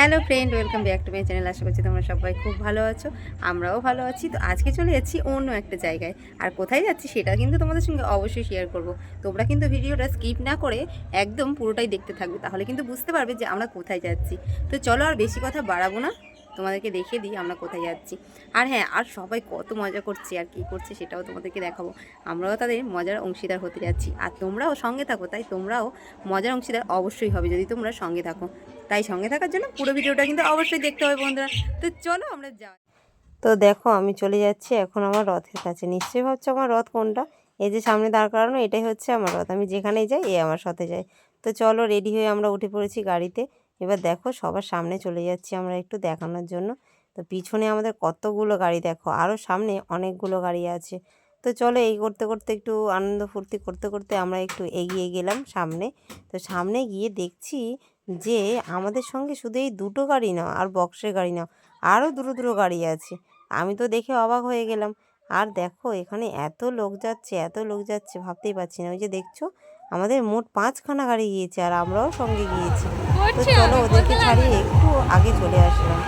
Hello friend, welcome back to my channel. আশা করছি তোমরা সবাই খুব ভালো আছো, আমরাও ভালো আছি। তো আজকে চলে যাচ্ছি অন্য একটা জায়গায়। আর কোথায় যাচ্ছি সেটা কিন্তু তোমাদের সঙ্গে অবশ্যই শেয়ার করব। তোমরা কিন্তু ভিডিওটা স্কিপ না করে একদম পুরোটাই দেখতে থাকবে, তাহলে কিন্তু বুঝতে পারবে যে আমরা কোথায় যাচ্ছি। তো চলো আর বেশি কথা বাড়াবো না। তোমাদেরকে দেখিয়ে দিই আমরা কোথায় যাচ্ছি। আর হ্যাঁ আর সবাই কত মজা করছে আর কী করছে সেটাও তোমাদেরকে দেখাবো। আমরাও তাদের মজার অংশীদার হতে যাচ্ছি। আর তোমরাও সঙ্গে থাকো, তাই তোমরাও মজার অংশীদার অবশ্যই হবে যদি তোমরা সঙ্গে থাকো। তাই সঙ্গে থাকার জন্য পুরো ভিডিওটা কিন্তু অবশ্যই দেখতে হবে বন্ধুরা। তো চলো আমরা যাই। তো দেখো, আমি চলে যাচ্ছি এখন আমার রথের কাছে। নিশ্চয়ই ভাবছ আমার রথ কোনটা? এই যে সামনে দাঁড় করানো, এটাই হচ্ছে আমার রথ। আমি যেখানেই যাই, এ আমার সাথে যাই তো চলো রেডি হয়ে আমরা উঠে পড়েছি গাড়িতে। এবার দেখো সবার সামনে চলে যাচ্ছি আমরা একটু দেখানোর জন্য। তো পিছনে আমাদের কতগুলো গাড়ি দেখো আরও সামনে অনেকগুলো গাড়ি আছে। তো চলো এই করতে করতে একটু আনন্দ ফুর্তি করতে করতে আমরা একটু এগিয়ে গেলাম সামনে। তো সামনে গিয়ে দেখছি যে আমাদের সঙ্গে শুধু এই দুটো গাড়ি না, আর বক্সের গাড়ি না আরও দুটো দুটো গাড়ি আছে। আমি তো দেখে অবাক হয়ে গেলাম। আর দেখো এখানে এত লোক যাচ্ছে, এত লোক যাচ্ছে, ভাবতেই পারছি না। ওই যে দেখছ, আমাদের মোট পাঁচখানা গাড়ি গিয়েছে, আর আমরাও সঙ্গে গিয়েছি। তো চলো ওদেরকে ছাড়িয়ে একটু আগে চলে আসলাম।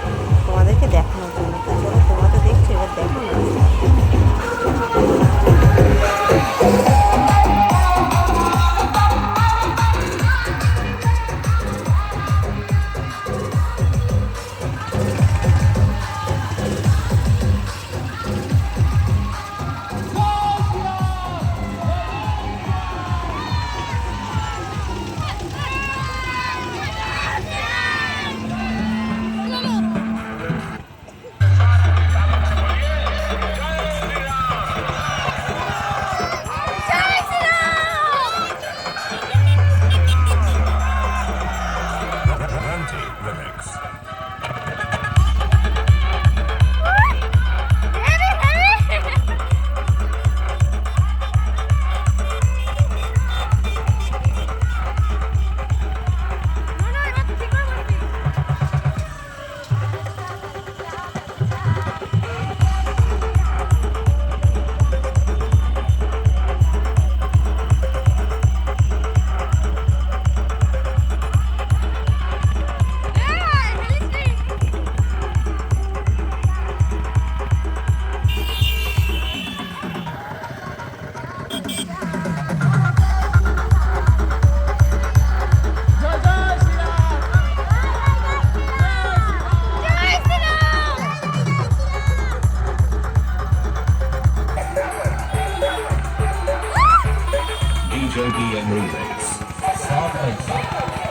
তোমাদেরকে দেখানোর জন্য। তো চলো তোমরা তো দেখছ এবার দেখো। না DJ and remix. Stop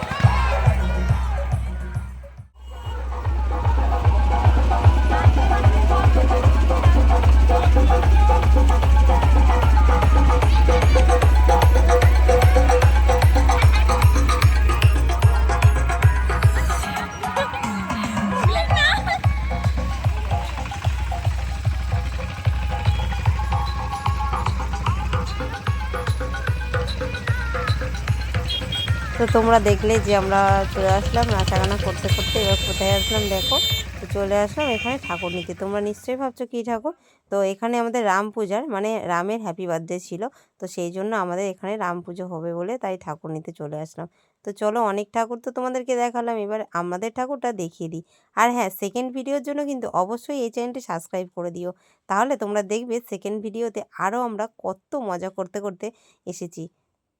তো তোমরা দেখলে যে আমরা চলে আসলাম নাচা নাচাগানা করতে করতে এবার কোথায় আসলাম দেখো। তো চলে আসলাম এখানে ঠাকুর নিতে। তোমরা নিশ্চয়ই ভাবছ কী ঠাকুর? তো এখানে আমাদের রাম পূজার মানে রামের হ্যাপি বার্থডে ছিল। তো সেই জন্য আমাদের এখানে রাম পুজো হবে বলে তাই ঠাকুর নিতে চলে আসলাম। তো চলো অনেক ঠাকুর তো তোমাদেরকে দেখালাম, এবার আমাদের ঠাকুরটা দেখিয়ে দিই। আর হ্যাঁ সেকেন্ড ভিডিওর জন্য কিন্তু অবশ্যই এই চ্যানেলটি সাবস্ক্রাইব করে দিও। তাহলে তোমরা দেখবে সেকেন্ড ভিডিওতে আরও আমরা কত মজা করতে করতে এসেছি।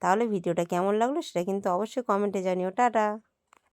তাহলে ভিডিওটা কেমন লাগল সেটা কিন্তু অবশ্যই কমেন্টে জানিও। টাটা।